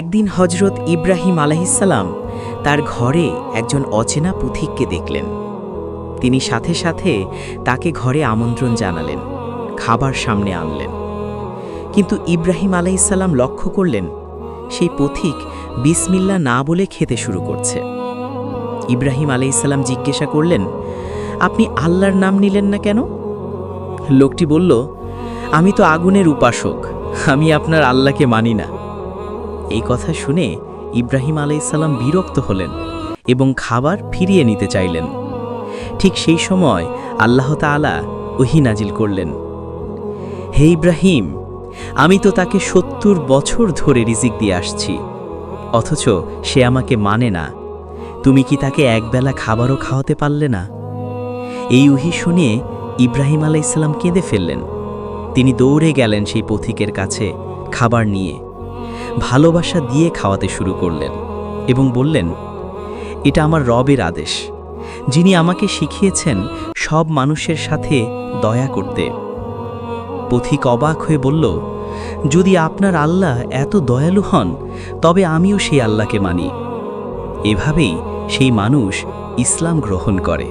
একদিন হজরত ইব্রাহিম আলাহিসাল্লাম তার ঘরে একজন অচেনা পুথিককে দেখলেন। তিনি সাথে সাথে তাকে ঘরে আমন্ত্রণ জানালেন, খাবার সামনে আনলেন। কিন্তু ইব্রাহিম আলাইসাল্লাম লক্ষ্য করলেন, সেই পথিক বিসমিল্লা না বলে খেতে শুরু করছে। ইব্রাহিম আলাইসাল্লাম জিজ্ঞাসা করলেন, আপনি আল্লাহর নাম নিলেন না কেন? লোকটি বলল, আমি তো আগুনের উপাসক, আমি আপনার আল্লাহকে মানি না। এই কথা শুনে ইব্রাহিম আলাইসাল্লাম বিরক্ত হলেন এবং খাবার ফিরিয়ে নিতে চাইলেন। ঠিক সেই সময় আল্লাহ তাআলা ওহি নাজিল করলেন, হে ইব্রাহিম, আমি তো তাকে সত্তর বছর ধরে রিজিক দিয়ে আসছি, অথচ সে আমাকে মানে না। তুমি কি তাকে একবেলা খাবারও খাওয়াতে পারলে না? এই উহি শুনে ইব্রাহিম আলাইসাল্লাম কেঁদে ফেললেন। তিনি দৌড়ে গেলেন সেই পথিকের কাছে খাবার নিয়ে। ভালোবাসা দিয়ে খাওয়াতে শুরু করলেন এবং বললেন, এটা আমার রবের আদেশ। যিনি আমাকে শিখিয়েছেন সব মানুষের সাথে দয়া করতে। পথিক অবাক হয়ে বলল, যদি আপনার আল্লাহ এত দয়ালু হন, তবে আমিও সেই আল্লাহকে মানি। এভাবেই সেই মানুষ ইসলাম গ্রহণ করে।